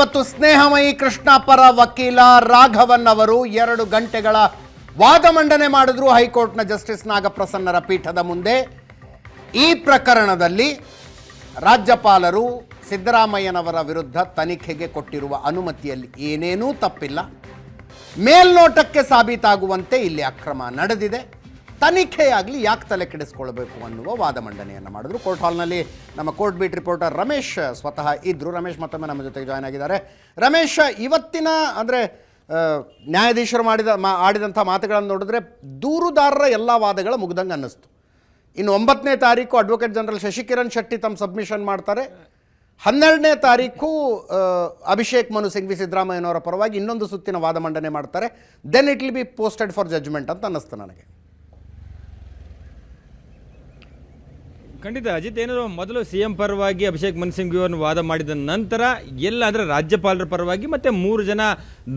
ಇವತ್ತು ಸ್ನೇಹಮಯಿ ಕೃಷ್ಣ ಪರ ವಕೀಲ ರಾಘವನ್ ಅವರು ಎರಡು ಗಂಟೆಗಳ ವಾದ ಮಂಡನೆ ಮಾಡಿದ್ರು ಹೈಕೋರ್ಟ್ನ ಜಸ್ಟಿಸ್ ನಾಗಪ್ರಸನ್ನರ ಪೀಠದ ಮುಂದೆ. ಈ ಪ್ರಕರಣದಲ್ಲಿ ರಾಜ್ಯಪಾಲರು ಸಿದ್ದರಾಮಯ್ಯನವರ ವಿರುದ್ಧ ತನಿಖೆಗೆ ಕೊಟ್ಟಿರುವ ಅನುಮತಿಯಲ್ಲಿ ಏನೇನೂ ತಪ್ಪಿಲ್ಲ. ಮೇಲ್ನೋಟಕ್ಕೆ ಸಾಬೀತಾಗುವಂತೆ ಇಲ್ಲಿ ಅಕ್ರಮ ನಡೆದಿದೆ. ತನಿಖೆಯಾಗಲಿ ಯಾಕೆ ತಲೆ ಕೆಡಿಸ್ಕೊಳ್ಬೇಕು ಅನ್ನುವ ವಾದ ಮಂಡನೆಯನ್ನು ಮಾಡಿದ್ರು. ಕೋರ್ಟ್ ಹಾಲ್ನಲ್ಲಿ ನಮ್ಮ ಕೋರ್ಟ್ ಬೀಟ್ ರಿಪೋರ್ಟರ್ ರಮೇಶ್ ಸ್ವತಃ ಇದ್ರು. ರಮೇಶ್ ಮತ್ತೊಮ್ಮೆ ನಮ್ಮ ಜೊತೆಗೆ ಜಾಯ್ನ್ ಆಗಿದ್ದಾರೆ. ರಮೇಶ್, ಇವತ್ತಿನ ಅಂದರೆ ನ್ಯಾಯಾಧೀಶರು ಮಾಡಿದ ಮಾ, ಆಡಿದಂಥ ಮಾತುಗಳನ್ನು ನೋಡಿದ್ರೆ ದೂರುದಾರರ ಎಲ್ಲ ವಾದಗಳ ಮುಗ್ದಂಗೆ ಅನ್ನಿಸ್ತು. ಇನ್ನು ಒಂಬತ್ತನೇ ತಾರೀಕು ಅಡ್ವೊಕೇಟ್ ಜನರಲ್ ಶಶಿಕಿರಣ್ ಶೆಟ್ಟಿ ತಮ್ಮ ಸಬ್ಮಿಷನ್ ಮಾಡ್ತಾರೆ. ಹನ್ನೆರಡನೇ ತಾರೀಕು ಅಭಿಷೇಕ್ ಮನು ಸಿಂಘ್ವಿ ಸಿದ್ದರಾಮಯ್ಯನವರ ಪರವಾಗಿ ಇನ್ನೊಂದು ಸುತ್ತಿನ ವಾದ ಮಂಡನೆ ಮಾಡ್ತಾರೆ. Then it will be posted for judgement ಅಂತ ಅನ್ನಿಸ್ತು ನನಗೆ. ಖಂಡಿತ ಅಜಿತ್, ಏನಾದ್ರು ಮೊದಲು ಸಿಎಂ ಪರವಾಗಿ ಅಭಿಷೇಕ್ ಮನ್ ಸಿಂಗ್ ಅವರನ್ನು ವಾದ ಮಾಡಿದ ನಂತರ ಎಲ್ಲ ಅಂದರೆ ರಾಜ್ಯಪಾಲರ ಪರವಾಗಿ ಮತ್ತೆ ಮೂರು ಜನ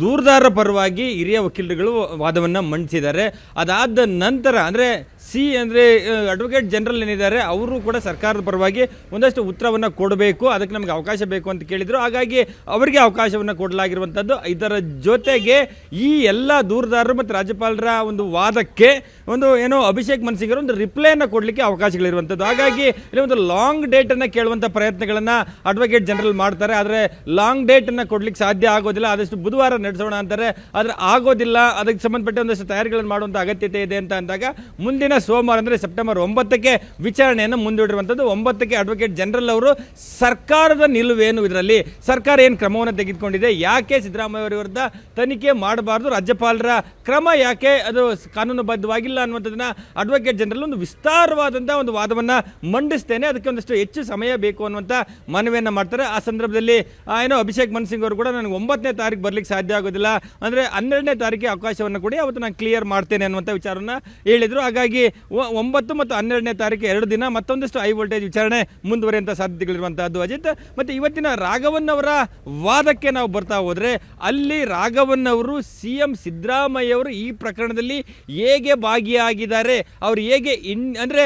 ದೂರದಾರರ ಪರವಾಗಿ ಹಿರಿಯ ವಕೀಲರುಗಳು ವಾದವನ್ನು ಮಂಡಿಸಿದ್ದಾರೆ. ಅದಾದ ನಂತರ ಅಂದ್ರೆ ಸಿ ಅಂದರೆ ಅಡ್ವೊಕೇಟ್ ಜನರಲ್ ಏನಿದ್ದಾರೆ, ಅವರು ಕೂಡ ಸರ್ಕಾರದ ಪರವಾಗಿ ಒಂದಷ್ಟು ಉತ್ತರವನ್ನು ಕೊಡಬೇಕು, ಅದಕ್ಕೆ ನಮಗೆ ಅವಕಾಶ ಬೇಕು ಅಂತ ಕೇಳಿದರು. ಹಾಗಾಗಿ ಅವರಿಗೆ ಅವಕಾಶವನ್ನು ಕೊಡಲಾಗಿರುವಂಥದ್ದು ಇದರ ಜೊತೆಗೆ ಈ ಎಲ್ಲ ದೂರದಾರರು ಮತ್ತು ರಾಜ್ಯಪಾಲರ ಒಂದು ವಾದಕ್ಕೆ ಒಂದು ಏನೋ ಅಭಿಷೇಕ್ ಮನ್ಸಿಂಗರು ಒಂದು ರಿಪ್ಲೈನ ಕೊಡಲಿಕ್ಕೆ ಅವಕಾಶಗಳಿರುವಂಥದ್ದು ಹಾಗಾಗಿ ಇಲ್ಲಿ ಒಂದು ಲಾಂಗ್ ಡೇಟನ್ನು ಕೇಳುವಂಥ ಪ್ರಯತ್ನಗಳನ್ನು ಅಡ್ವೊಕೇಟ್ ಜನರಲ್ ಮಾಡ್ತಾರೆ. ಆದರೆ ಲಾಂಗ್ ಡೇಟನ್ನು ಕೊಡಲಿಕ್ಕೆ ಸಾಧ್ಯ ಆಗೋದಿಲ್ಲ. ಆದಷ್ಟು ಬುಧವಾರ ನಡೆಸೋಣ ಅಂತಾರೆ. ಆದರೆ ಆಗೋದಿಲ್ಲ. ಅದಕ್ಕೆ ಸಂಬಂಧಪಟ್ಟ ಒಂದಷ್ಟು ತಯಾರಿಗಳನ್ನು ಮಾಡುವಂಥ ಅಗತ್ಯತೆ ಇದೆ ಅಂತ ಅಂದಾಗ ಮುಂದಿನ ಸೋಮವಾರ ಅಂದರೆ ಸೆಪ್ಟೆಂಬರ್ ಒಂಬತ್ತಕ್ಕೆ ವಿಚಾರಣೆಯನ್ನು ಮುಂದೂಡಿರುವಂಥದ್ದು. ಒಂಬತ್ತಕ್ಕೆ ಅಡ್ವೊಕೇಟ್ ಜನರಲ್ ಅವರು ಸರ್ಕಾರದ ನಿಲುವೇನು ಇದರಲ್ಲಿ? ಸರ್ಕಾರ ಏನು ಕ್ರಮವನ್ನು ತೆಗೆದುಕೊಂಡಿದೆ? ಯಾಕೆ ಸಿದ್ದರಾಮಯ್ಯ ಅವರ ವಿರುದ್ಧ ತನಿಖೆ ಮಾಡಬಾರ್ದು? ರಾಜ್ಯಪಾಲರ ಕ್ರಮ ಯಾಕೆ? ಅದು ಕಾನೂನುಬದ್ಧವಾಗಿಲ್ಲ ಅನ್ನುವಂಥದ್ದನ್ನು ಅಡ್ವೊಕೇಟ್ ಜನರಲ್ ಒಂದು ವಿಸ್ತಾರವಾದಂಥ ಒಂದು ವಾದವನ್ನು ಮಂಡಿಸ್ತೇನೆ. ಅದಕ್ಕೆ ಒಂದಷ್ಟು ಹೆಚ್ಚು ಸಮಯ ಬೇಕು ಅನ್ನುವಂಥ ಮನವಿಯನ್ನು ಮಾಡ್ತಾರೆ. ಆ ಸಂದರ್ಭದಲ್ಲಿ ಏನೋ ಅಭಿಷೇಕ್ ಮನ್ ಸಿಂಗ್ ಅವರು ಕೂಡ ನನಗೆ ಒಂಬತ್ತನೇ ತಾರೀಕು ಬರಲಿಕ್ಕೆ ಸಾಧ್ಯ ಆಗೋದಿಲ್ಲ. ಅಂದರೆ ಹನ್ನೆರಡನೇ ತಾರೀಕಿಗೆ ಅವಕಾಶವನ್ನು ಕೊಡಿ. ಅವತ್ತು ನಾನು ಕ್ಲಿಯರ್ ಮಾಡ್ತೇನೆ ಅನ್ನುವಂಥ ವಿಚಾರವನ್ನು ಹೇಳಿದರು. ಹಾಗಾಗಿ ಒಂಬತ್ತು ಮತ್ತು ಹನ್ನೆರಡನೇ ತಾರೀಕು ಎರಡು ದಿನ ಮತ್ತೊಂದಷ್ಟು ಹೈ ವೋಲ್ಟೇಜ್ ವಿಚಾರಣೆ ಮುಂದುವರಿಯುವಂಥ ಸಾಧ್ಯತೆಗಳಿರುವಂಥದ್ದು ಅಜಿತ್. ಮತ್ತು ಇವತ್ತಿನ ರಾಘವನ್ ಅವರ ವಾದಕ್ಕೆ ನಾವು ಬರ್ತಾ ಹೋದರೆ ಅಲ್ಲಿ ರಾಘವನ್ ಅವರು ಸಿ ಎಂ ಸಿದ್ದರಾಮಯ್ಯ ಅವರು ಈ ಪ್ರಕರಣದಲ್ಲಿ ಹೇಗೆ ಭಾಗಿಯಾಗಿದ್ದಾರೆ, ಅವರು ಹೇಗೆ ಇನ್ ಅಂದರೆ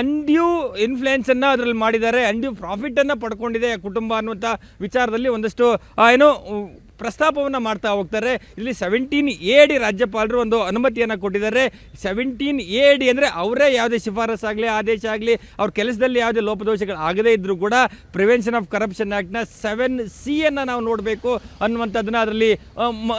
ಅನ್ಡ್ಯೂ ಇನ್ಫ್ಲುಯೆನ್ಸನ್ನು ಅದರಲ್ಲಿ ಮಾಡಿದ್ದಾರೆ ಅನ್ಡ್ಯೂ ಪ್ರಾಫಿಟನ್ನು ಪಡ್ಕೊಂಡಿದೆ ಕುಟುಂಬ ಅನ್ನುವಂಥ ವಿಚಾರದಲ್ಲಿ ಒಂದಷ್ಟು ಏನು ಪ್ರಸ್ತಾಪವನ್ನು ಮಾಡ್ತಾ ಹೋಗ್ತಾರೆ. ಇಲ್ಲಿ ಸೆವೆಂಟೀನ್ ಎ ಡಿ ರಾಜ್ಯಪಾಲರು ಒಂದು ಅನುಮತಿಯನ್ನು ಕೊಟ್ಟಿದ್ದಾರೆ. ಸೆವೆಂಟೀನ್ ಎ ಡಿ ಅಂದರೆ ಅವರೇ ಯಾವುದೇ ಶಿಫಾರಸ್ ಆಗಲಿ, ಆದೇಶ ಆಗಲಿ, ಅವ್ರ ಕೆಲಸದಲ್ಲಿ ಯಾವುದೇ ಲೋಪದೋಷಗಳು ಆಗದೇ ಇದ್ದರೂ ಕೂಡ ಪ್ರಿವೆನ್ಷನ್ ಆಫ್ ಕರಪ್ಷನ್ ಆ್ಯಕ್ಟ್ನ ಸೆವೆನ್ ಸಿ ಅನ್ನು ನಾವು ನೋಡಬೇಕು ಅನ್ನುವಂಥದ್ದನ್ನು ಅದರಲ್ಲಿ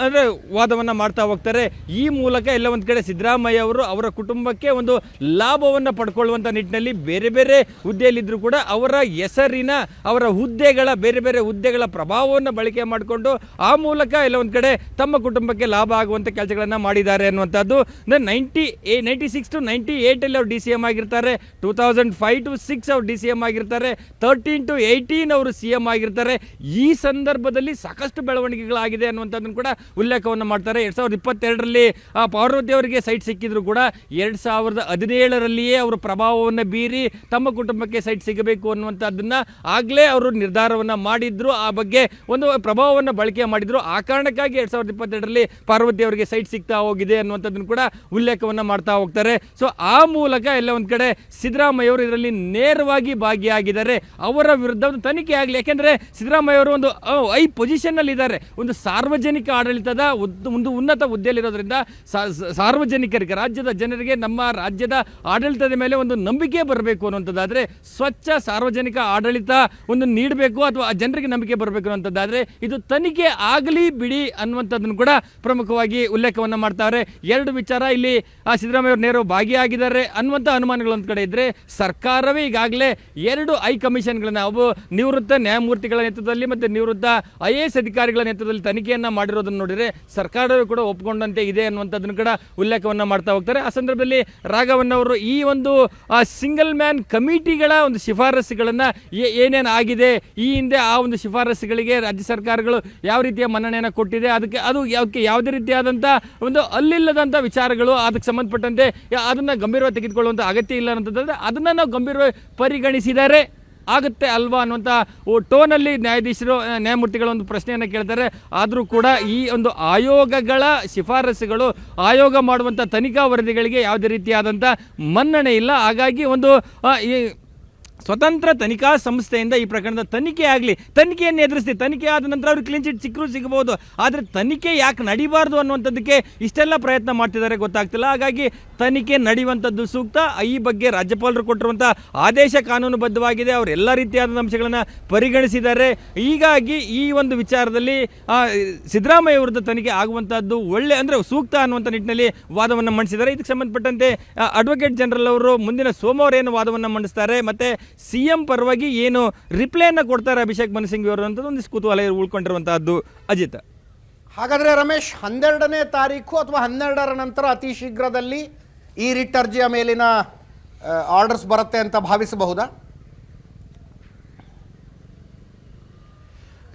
ಅಂದರೆ ವಾದವನ್ನು ಮಾಡ್ತಾ ಹೋಗ್ತಾರೆ. ಈ ಮೂಲಕ ಎಲ್ಲ ಒಂದು ಕಡೆ ಸಿದ್ದರಾಮಯ್ಯ ಅವರು ಅವರ ಕುಟುಂಬಕ್ಕೆ ಒಂದು ಲಾಭವನ್ನು ಪಡ್ಕೊಳ್ಳುವಂಥ ನಿಟ್ಟಿನಲ್ಲಿ ಬೇರೆ ಬೇರೆ ಹುದ್ದೆಯಲ್ಲಿದ್ದರೂ ಕೂಡ ಅವರ ಹೆಸರಿನ, ಅವರ ಹುದ್ದೆಗಳ, ಬೇರೆ ಬೇರೆ ಹುದ್ದೆಗಳ ಪ್ರಭಾವವನ್ನು ಬಳಕೆ ಮಾಡಿಕೊಂಡು ಆ ಮೂಲಕ ಎಲ್ಲ ಒಂದು ಕಡೆ ತಮ್ಮ ಕುಟುಂಬಕ್ಕೆ ಲಾಭ ಆಗುವಂಥ ಕೆಲಸಗಳನ್ನು ಮಾಡಿದ್ದಾರೆ ಅನ್ನುವಂಥದ್ದು. ನೈಂಟಿ ಏ ನೈಂಟಿ ಸಿಕ್ಸ್ ಟು ನೈಂಟಿ ಏಯ್ಟಲ್ಲಿ ಅವ್ರು ಡಿ ಸಿ ಎಂ ಆಗಿರ್ತಾರೆ. Two thousand five to six ಅವ್ರು ಡಿ ಸಿ ಎಂ ಆಗಿರ್ತಾರೆ. ತರ್ಟೀನ್ ಟು ಏಯ್ಟೀನ್ ಅವರು ಸಿ ಎಂ ಆಗಿರ್ತಾರೆ. ಈ ಸಂದರ್ಭದಲ್ಲಿ ಸಾಕಷ್ಟು ಬೆಳವಣಿಗೆಗಳಾಗಿದೆ ಅನ್ನುವಂಥದ್ದನ್ನು ಕೂಡ ಉಲ್ಲೇಖವನ್ನು ಮಾಡ್ತಾರೆ. ಎರಡು ಸಾವಿರದ ಇಪ್ಪತ್ತೆರಡರಲ್ಲಿ ಪಾರ್ವತಿ ಅವರಿಗೆ ಸೈಟ್ ಸಿಕ್ಕಿದ್ರು ಕೂಡ ಎರಡು ಸಾವಿರದ ಹದಿನೇಳರಲ್ಲಿಯೇ ಅವರು ಪ್ರಭಾವವನ್ನು ಬೀರಿ ತಮ್ಮ ಕುಟುಂಬಕ್ಕೆ ಸೈಟ್ ಸಿಗಬೇಕು ಅನ್ನುವಂಥದ್ದನ್ನು ಆಗಲೇ ಅವರು ನಿರ್ಧಾರವನ್ನು ಮಾಡಿದ್ರು. ಆ ಬಗ್ಗೆ ಒಂದು ಪ್ರಭಾವವನ್ನು ಬಳಕೆ ಮಾಡಿದ್ರು. ಆ ಕಾರಣಕ್ಕಾಗಿ ಎರಡ್ ಸಾವಿರದ ಇಪ್ಪತ್ತೆರಡರಲ್ಲಿ ಪಾರ್ವತಿ ಅವರಿಗೆ ಸೈಟ್ ಸಿಗ್ತಾ ಹೋಗಿದೆ ಅನ್ನುವಂಥದ್ದನ್ನು ಕೂಡ ಉಲ್ಲೇಖವನ್ನು ಮಾಡ್ತಾ ಹೋಗ್ತಾರೆ. ಸೊ ಆ ಮೂಲಕ ಎಲ್ಲ ಒಂದು ಕಡೆ ಸಿದ್ದರಾಮಯ್ಯ ಅವರು ಇದರಲ್ಲಿ ನೇರವಾಗಿ ಭಾಗಿಯಾಗಿದ್ದಾರೆ. ಅವರ ವಿರುದ್ಧ ಒಂದು ತನಿಖೆ ಆಗಲಿ, ಯಾಕೆಂದರೆ ಸಿದ್ದರಾಮಯ್ಯ ಅವರು ಒಂದು ಐ ಪೊಸಿಷನ್ನಲ್ಲಿ ಇದ್ದಾರೆ ಒಂದು ಸಾರ್ವಜನಿಕ ಆಡಳಿತದ ಒಂದು ಉನ್ನತ ಹುದ್ದೆಯಲ್ಲಿರೋದ್ರಿಂದ ಸಾರ್ವಜನಿಕರಿಗೆ, ರಾಜ್ಯದ ಜನರಿಗೆ ನಮ್ಮ ರಾಜ್ಯದ ಆಡಳಿತದ ಮೇಲೆ ಒಂದು ನಂಬಿಕೆ ಬರಬೇಕು ಅನ್ನುವಂಥದ್ದಾದರೆ, ಸ್ವಚ್ಛ ಸಾರ್ವಜನಿಕ ಆಡಳಿತ ಒಂದು ನೀಡಬೇಕು ಅಥವಾ ಆ ಜನರಿಗೆ ನಂಬಿಕೆ ಬರಬೇಕು ಅನ್ನೋಂಥದ್ದಾದರೆ ಇದು ತನಿಖೆ ಆಗಲಿ ಬಿಡಿ ಅನ್ನುವಂಥದ್ದನ್ನು ಕೂಡ ಪ್ರಮುಖವಾಗಿ ಉಲ್ಲೇಖವನ್ನು ಮಾಡ್ತಾರೆ. ಎರಡು ವಿಚಾರ ಇಲ್ಲಿ ಸಿದ್ದರಾಮಯ್ಯ ನೇರ ಭಾಗಿಯಾಗಿದ್ದಾರೆ ಅನ್ನುವಂಥ ಅನುಮಾನಗಳು ಒಂದು ಕಡೆ ಇದ್ದರೆ ಸರ್ಕಾರವೇ ಈಗಾಗಲೇ ಎರಡು ಐ ಕಮಿಷನ್ಗಳನ್ನು, ಅವು ನಿವೃತ್ತ ನ್ಯಾಯಮೂರ್ತಿಗಳ ನೇತೃತ್ವದಲ್ಲಿ ಮತ್ತು ನಿವೃತ್ತ ಐ ಎ ಎಸ್ ಅಧಿಕಾರಿಗಳ ನೇತೃತ್ವದಲ್ಲಿ ತನಿಖೆಯನ್ನು ಮಾಡಿರೋದನ್ನು ನೋಡಿದರೆ ಸರ್ಕಾರವೇ ಕೂಡ ಒಪ್ಪಿಕೊಂಡಂತೆ ಇದೆ ಅನ್ನುವಂಥದ್ದನ್ನು ಕೂಡ ಉಲ್ಲೇಖವನ್ನು ಮಾಡ್ತಾ ಹೋಗ್ತಾರೆ. ಆ ಸಂದರ್ಭದಲ್ಲಿ ರಾಘವನ್ ಅವರು ಈ ಒಂದು ಸಿಂಗಲ್ ಮ್ಯಾನ್ ಕಮಿಟಿಗಳ ಒಂದು ಶಿಫಾರಸುಗಳನ್ನು ಏನೇನು ಆಗಿದೆ, ಈ ಹಿಂದೆ ಆ ಒಂದು ಶಿಫಾರಸುಗಳಿಗೆ ರಾಜ್ಯ ಸರ್ಕಾರಗಳು ಯಾವ ರೀತಿಯ ಮನ್ನಣೆಯನ್ನು ಕೊಟ್ಟಿದೆ. ಅದಕ್ಕೆ ಅದು ಯಾವಕ್ಕೆ ಯಾವುದೇ ರೀತಿಯಾದಂಥ ಒಂದು ಅಲ್ಲಿಲ್ಲದಂಥ ವಿಚಾರಗಳು ಅದಕ್ಕೆ ಸಂಬಂಧಪಟ್ಟಂತೆ ಅದನ್ನು ಗಂಭೀರವಾಗಿ ತೆಗೆದುಕೊಳ್ಳುವಂಥ ಅಗತ್ಯ ಇಲ್ಲ ಅಂತಂದರೆ ಅದನ್ನು ನಾವು ಗಂಭೀರವಾಗಿ ಪರಿಗಣಿಸಿದರೆ ಆಗುತ್ತೆ ಅಲ್ವಾ ಅನ್ನುವಂಥ ಟೋನಲ್ಲಿ ನ್ಯಾಯಾಧೀಶರು ನ್ಯಾಯಮೂರ್ತಿಗಳು ಒಂದು ಪ್ರಶ್ನೆಯನ್ನು ಕೇಳ್ತಾರೆ. ಆದರೂ ಕೂಡ ಈ ಒಂದು ಆಯೋಗಗಳ ಶಿಫಾರಸುಗಳು, ಆಯೋಗ ಮಾಡುವಂಥ ತನಿಖಾ ವರದಿಗಳಿಗೆ ಯಾವುದೇ ರೀತಿಯಾದಂಥ ಮನ್ನಣೆ ಇಲ್ಲ. ಹಾಗಾಗಿ ಒಂದು ಈ ಸ್ವತಂತ್ರ ತನಿಖಾ ಸಂಸ್ಥೆಯಿಂದ ಈ ಪ್ರಕರಣದ ತನಿಖೆ ಆಗಲಿ, ತನಿಖೆಯನ್ನು ಎದುರಿಸಿ ತನಿಖೆ ಆದ ನಂತರ ಅವ್ರಿಗೆ ಕ್ಲೀನ್ ಚಿಟ್ ಸಿಕ್ಕರೂ ಸಿಗಬಹುದು ಆದರೆ ತನಿಖೆ ಯಾಕೆ ನಡಿಬಾರ್ದು ಅನ್ನುವಂಥದ್ದಕ್ಕೆ ಇಷ್ಟೆಲ್ಲ ಪ್ರಯತ್ನ ಮಾಡ್ತಿದ್ದಾರೆ ಗೊತ್ತಾಗ್ತಿಲ್ಲ. ಹಾಗಾಗಿ ತನಿಖೆ ನಡೆಯುವಂಥದ್ದು ಸೂಕ್ತ. ಈ ಬಗ್ಗೆ ರಾಜ್ಯಪಾಲರು ಕೊಟ್ಟಿರುವಂಥ ಆದೇಶ ಕಾನೂನುಬದ್ಧವಾಗಿದೆ. ಅವರು ಎಲ್ಲ ರೀತಿಯಾದ ಅಂಶಗಳನ್ನು ಪರಿಗಣಿಸಿದ್ದಾರೆ. ಹೀಗಾಗಿ ಈ ಒಂದು ವಿಚಾರದಲ್ಲಿ ಸಿದ್ದರಾಮಯ್ಯ ವಿರುದ್ಧ ತನಿಖೆ ಆಗುವಂಥದ್ದು ಒಳ್ಳೆ, ಅಂದರೆ ಸೂಕ್ತ ಅನ್ನುವಂಥ ನಿಟ್ಟಿನಲ್ಲಿ ವಾದವನ್ನು ಮಂಡಿಸಿದ್ದಾರೆ. ಇದಕ್ಕೆ ಸಂಬಂಧಪಟ್ಟಂತೆ ಅಡ್ವೊಕೇಟ್ ಜನರಲ್ ಅವರು ಮುಂದಿನ ಸೋಮವಾರ ಏನು ವಾದವನ್ನು ಮಂಡಿಸ್ತಾರೆ. ಮತ್ತೆ ಸಿ ಎಂ ಪರವಾಗಿ ಏನು ರಿಪ್ಲೈನ ಕೊಡ್ತಾರೆ ಅಭಿಷೇಕ್ ಮನು ಸಿಂಗ್ ಅವರು ಅಂತ ಒಂದಿಷ್ಟು ಕುತೂಹಲ ಉಳ್ಕೊಂಡಿರುವಂತಹದ್ದು ಅಜಿತ್. ಹಾಗಾದರೆ ರಮೇಶ್, ಹನ್ನೆರಡನೇ ತಾರೀಕು ಅಥವಾ ಹನ್ನೆರಡರ ನಂತರ ಅತಿ ಶೀಘ್ರದಲ್ಲಿ ಈ ರಿಟ್ ಅರ್ಜಿಯ ಮೇಲಿನ ಆರ್ಡರ್ಸ್ ಬರುತ್ತೆ ಅಂತ ಭಾವಿಸಬಹುದಾ?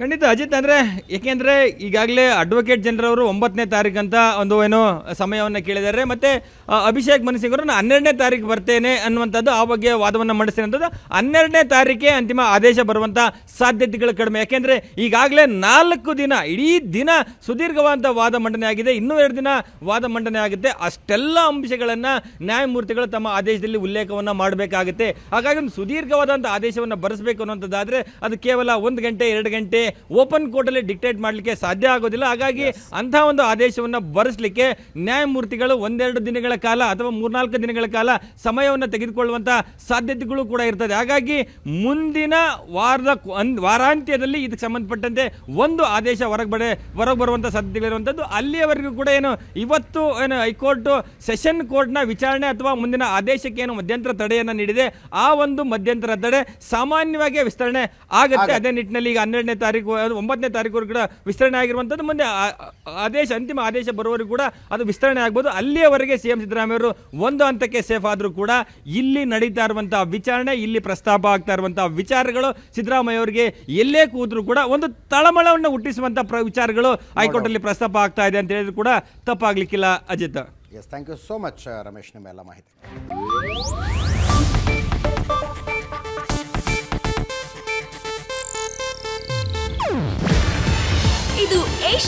ಖಂಡಿತ ಅಜಿತ್ ಅಂದರೆ, ಏಕೆಂದರೆ ಈಗಾಗಲೇ ಅಡ್ವೊಕೇಟ್ ಜನರಲ್ ಅವರು ಒಂಬತ್ತನೇ ತಾರೀಕು ಅಂತ ಒಂದು ಏನು ಸಮಯವನ್ನು ಕೇಳಿದ್ದಾರೆ. ಮತ್ತು ಅಭಿಷೇಕ್ ಮನಸಿಂಗ್ ಅವರು ನಾನು ಹನ್ನೆರಡನೇ ತಾರೀಕು ಬರ್ತೇನೆ ಅನ್ನುವಂಥದ್ದು ಆ ಬಗ್ಗೆ ವಾದವನ್ನು ಮಂಡಿಸ್ತೇನೆ ಅಂತದ್ದು ಹನ್ನೆರಡನೇ ತಾರೀಕೆ ಅಂತಿಮ ಆದೇಶ ಬರುವಂಥ ಸಾಧ್ಯತೆಗಳು ಕಡಿಮೆ. ಯಾಕೆಂದರೆ ಈಗಾಗಲೇ ನಾಲ್ಕು ದಿನ, ಇಡೀ ದಿನ ಸುದೀರ್ಘವಾದ ವಾದ ಮಂಡನೆ ಆಗಿದೆ. ಇನ್ನೂ ಎರಡು ದಿನ ವಾದ ಮಂಡನೆ ಆಗುತ್ತೆ. ಅಷ್ಟೆಲ್ಲ ಅಂಶಗಳನ್ನು ನ್ಯಾಯಮೂರ್ತಿಗಳು ತಮ್ಮ ಆದೇಶದಲ್ಲಿ ಉಲ್ಲೇಖವನ್ನು ಮಾಡಬೇಕಾಗುತ್ತೆ. ಹಾಗಾಗಿ ಒಂದು ಸುದೀರ್ಘವಾದಂಥ ಆದೇಶವನ್ನು ಬರೆಸಬೇಕು ಅನ್ನುವಂಥದ್ದಾದರೆ ಅದು ಕೇವಲ ಒಂದು ಗಂಟೆ, ಎರಡು ಗಂಟೆ ಓಪನ್ ಕೋರ್ಟಲ್ಲಿ ಡಿಕ್ಟೇಟ್ ಮಾಡಲಿಕ್ಕೆ ಸಾಧ್ಯ ಆಗೋದಿಲ್ಲ. ಹಾಗಾಗಿ ಅಂತಹ ಒಂದು ಆದೇಶವನ್ನು ಬರೆಸಲಿಕ್ಕೆ ನ್ಯಾಯಮೂರ್ತಿಗಳು ಒಂದೆರಡು ದಿನಗಳ ಕಾಲ ಅಥವಾ ಮೂರ್ನಾಲ್ಕು ದಿನಗಳ ಕಾಲ ಸಮಯವನ್ನು ತೆಗೆದುಕೊಳ್ಳುವಂತಹ ಸಾಧ್ಯತೆಗಳು ಕೂಡ ಇರ್ತದೆ. ಹಾಗಾಗಿ ಮುಂದಿನ ವಾರದ ವಾರಾಂತ್ಯದಲ್ಲಿ ಇದಕ್ಕೆ ಸಂಬಂಧಪಟ್ಟಂತೆ ಒಂದು ಆದೇಶ ಹೊರಗೆ ಬಡೆ ಹೊರಗೆ ಬರುವಂಥ ಸಾಧ್ಯತೆಗಳಿರುವಂಥದ್ದು ಅಲ್ಲಿಯವರೆಗೂ ಕೂಡ ಏನು ಇವತ್ತು ಏನು ಹೈಕೋರ್ಟ್ ಸೆಷನ್ ಕೋರ್ಟ್ನ ವಿಚಾರಣೆ ಅಥವಾ ಮುಂದಿನ ಆದೇಶಕ್ಕೆ ಏನು ಮಧ್ಯಂತರ ತಡೆಯನ್ನು ನೀಡಿದೆ. ಆ ಒಂದು ಮಧ್ಯಂತರ ತಡೆ ಸಾಮಾನ್ಯವಾಗಿ ವಿಸ್ತರಣೆ ಆಗುತ್ತೆ. ಅದೇ ನಿಟ್ಟಿನಲ್ಲಿ ಈಗ ಹನ್ನೆರಡನೇ ತಾರೀಕು ಅದು ಒಂಬತ್ತನೇ ತಾರೀಕು ಕೂಡ ವಿಸ್ತರಣೆ ಆಗಿರುವಂಥದ್ದು. ಮುಂದೆ ಆದೇಶ, ಅಂತಿಮ ಆದೇಶ ಬರುವವರೆಗೂ ಕೂಡ ಅದು ವಿಸ್ತರಣೆ ಆಗ್ಬೋದು. ಅಲ್ಲಿಯವರೆಗೆ ಸಿ ಎಂ ಸಿದ್ದರಾಮಯ್ಯವರು ಒಂದು ಹಂತಕ್ಕೆ ಸೇಫ್ ಆದರೂ ಕೂಡ ಇಲ್ಲಿ ನಡೀತಾ ಇರುವಂತಹ ವಿಚಾರಣೆ, ಇಲ್ಲಿ ಪ್ರಸ್ತಾಪ ಆಗ್ತಾ ಇರುವಂತಹ ವಿಚಾರಗಳು ಸಿದ್ದರಾಮಯ್ಯ ಅವರಿಗೆ ಎಲ್ಲೇ ಕೂದ್ರು ಕೂಡ ಒಂದು ತಳಮಳವನ್ನು ಹುಟ್ಟಿಸುವಂತ ಪ್ರ, ವಿಚಾರಗಳು ಹೈಕೋರ್ಟ್ ಅಲ್ಲಿ ಪ್ರಸ್ತಾಪ ಆಗ್ತಾ ಇದೆ ಅಂತ ಹೇಳಿದ್ರು ಕೂಡ ತಪ್ಪಾಗ್ಲಿಕ್ಕಿಲ್ಲ, Ajit. Yes thank you so much Ramesh, ನಿಮ್ಮೆಲ್ಲ ಮಾಹಿತಿ.